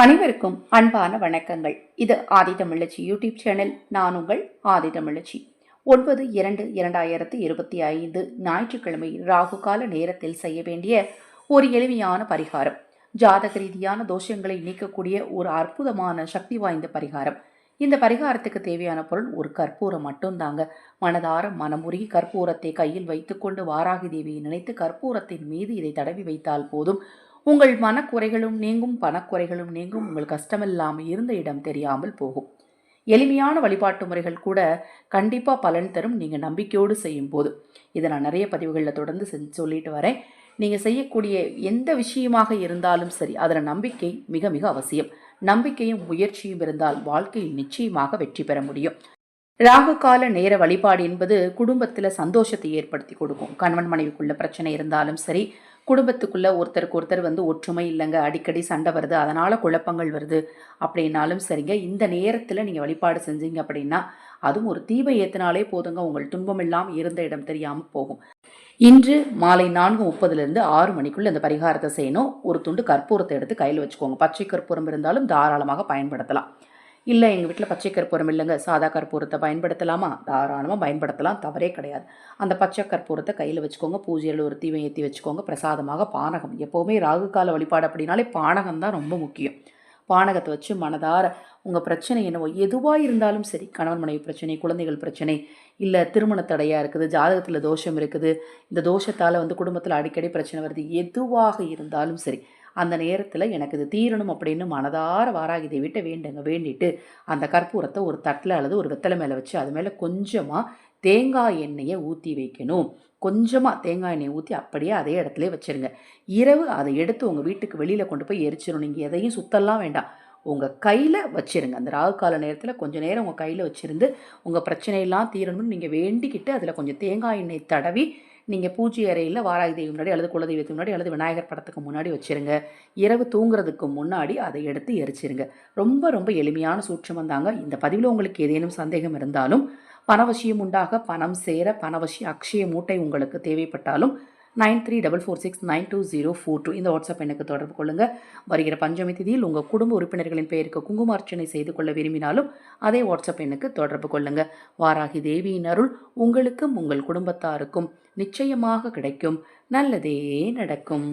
அனைவருக்கும் அன்பான வணக்கங்கள். இது ஆதி தமிழச்சி யூடியூப் சேனல். நான் உங்கள் ஆதி தமிழச்சி. ஒன்பது இரண்டு இரண்டாயிரத்து இருபத்தி ஐந்து ஞாயிற்றுக்கிழமை ராகு கால நேரத்தில் செய்ய வேண்டிய ஒரு எளிமையான பரிகாரம். ஜாதக ரீதியான தோஷங்களை நீக்கக்கூடிய ஒரு அற்புதமான சக்தி வாய்ந்த பரிகாரம். இந்த பரிகாரத்துக்கு தேவையான பொருள் ஒரு கற்பூரம் மட்டும்தாங்க. மனதார மனமுருகி கற்பூரத்தை கையில் வைத்துக்கொண்டு வாராகி தேவியை நினைத்து கற்பூரத்தின் மீது இதை தடவி வைத்தால் போதும். உங்கள் மனக்குறைகளும் நீங்கும் பணக்குறைகளும் நீங்கும் உங்கள் கஷ்டமில்லாமல் இருந்த இடம் தெரியாமல் போகும். எளிமையான வழிபாட்டு முறைகள் கூட கண்டிப்பாக பலன் தரும். நீங்கள் நம்பிக்கையோடு செய்யும் போது இதை நான் நிறைய பதிவுகளில் தொடர்ந்து செஞ்சு சொல்லிட்டு வரேன். நீங்கள் செய்யக்கூடிய எந்த விஷயமாக இருந்தாலும் சரி அதில் நம்பிக்கை மிக மிக அவசியம். நம்பிக்கையும் முயற்சியும் இருந்தால் வாழ்க்கையில் நிச்சயமாக வெற்றி பெற முடியும். ராகு கால நேர வழிபாடு என்பது குடும்பத்தில் சந்தோஷத்தை ஏற்படுத்தி கொடுக்கும். கணவன் மனைவிக்குள்ள பிரச்சனை இருந்தாலும் சரி குடும்பத்துக்குள்ளே ஒருத்தருக்கு ஒருத்தர் வந்து ஒற்றுமை இல்லைங்க. அடிக்கடி சண்டை வருது. அதனால் குழப்பங்கள் வருது. அப்படின்னாலும் சரிங்க. இந்த நேரத்தில் நீங்கள் வழிபாடு செஞ்சீங்க அப்படின்னா அதுவும் ஒரு தீபை ஏற்றினாலே போதுங்க. உங்கள் துன்பம் இல்லாமல் இருந்த இடம் தெரியாமல் போகும். இன்று மாலை நான்கு முப்பதுலேருந்து ஆறு மணிக்குள்ளே இந்த பரிகாரத்தை செய்யணும். ஒரு துண்டு கற்பூரத்தை எடுத்து கையில் வச்சுக்கோங்க. பச்சை கற்பூரம் இருந்தாலும் தாராளமாக பயன்படுத்தலாம். இல்லை எங்கள் வீட்டில் பச்சை கற்பூரம் இல்லைங்க. சாதா கற்பூரத்தை பயன்படுத்தலாமா? தாராளமாக பயன்படுத்தலாம். தவறே கிடையாது. அந்த பச்சை கற்பூரத்தை கையில் வச்சுக்கோங்க. பூஜையில் ஒரு தீவை ஏற்றி வச்சுக்கோங்க. பிரசாதமாக பானகம். எப்போவுமே ராகு கால வழிபாடு அப்படின்னாலே பானகம் தான் ரொம்ப முக்கியம். பானகத்தை வச்சு மனதார உங்கள் பிரச்சனை என்னவோ எதுவாக இருந்தாலும் சரி கணவன் மனைவி பிரச்சனை குழந்தைகள் பிரச்சனை இல்லை திருமண தடையாக இருக்குது ஜாதகத்தில் தோஷம் இருக்குது இந்த தோஷத்தால் வந்து குடும்பத்தில் அடிக்கடி பிரச்சனை வருது எதுவாக இருந்தாலும் சரி அந்த நேரத்தில் எனக்கு இது தீரணும் அப்படின்னு மனதார வாராகி தேவிட்ட வேண்டுங்க வேண்டிட்டு அந்த கற்பூரத்தை ஒரு தட்டில் அல்லது ஒரு வெத்தலை மேலே வச்சு அது மேலே கொஞ்சமாக தேங்காய் எண்ணெயை ஊற்றி வைக்கணும். கொஞ்சமாக தேங்காய் எண்ணெயை ஊற்றி அப்படியே அதே இடத்துல வச்சுருங்க. இரவு அதை எடுத்து உங்கள் வீட்டுக்கு வெளியில் கொண்டு போய் எரிச்சிடும் நீங்கள் எதையும் சுத்தலாம் வேண்டாம். உங்கள் கையில் வச்சுருங்க. அந்த ராகு கால நேரத்தில் கொஞ்சம் நேரம் உங்கள் கையில் வச்சுருந்து உங்கள் பிரச்சனையெல்லாம் தீரணும்னு நீங்கள் வேண்டிக்கிட்டு அதில் கொஞ்சம் தேங்காய் எண்ணெய் தடவி நீங்கள் பூஜை அறையில் வாராகி தெய்வம் முன்னாடி அல்லது குலதெய்வத்துக்கு முன்னாடி அல்லது விநாயகர் படத்துக்கு முன்னாடி வச்சுருங்க. இரவு தூங்குறதுக்கு முன்னாடி அதை எடுத்து எரிச்சிருங்க. ரொம்ப ரொம்ப எளிமையான சூட்சம் தாங்க. இந்த பதிவில் உங்களுக்கு ஏதேனும் சந்தேகம் இருந்தாலும் பணவசியம் உண்டாக பணம் சேர பணவசி அக்ஷய மூட்டை உங்களுக்கு தேவைப்பட்டாலும் nine three double four six nine two zero four two இந்த வாட்ஸ்அப் எனக்கு தொடர்பு கொள்ளுங்கள் வருகிற பஞ்சமி திதியில் உங்கள் குடும்ப உறுப்பினர்களின் பெயருக்கு குங்குமார்ச்சனை செய்து கொள்ள விரும்பினாலும் அதே வாட்ஸ்அப் எனக்கு தொடர்பு கொள்ளுங்கள் வாராகி தேவியின் அருள் உங்களுக்கும் உங்கள் குடும்பத்தாருக்கும் நிச்சயமாக கிடைக்கும். நல்லதே நடக்கும்.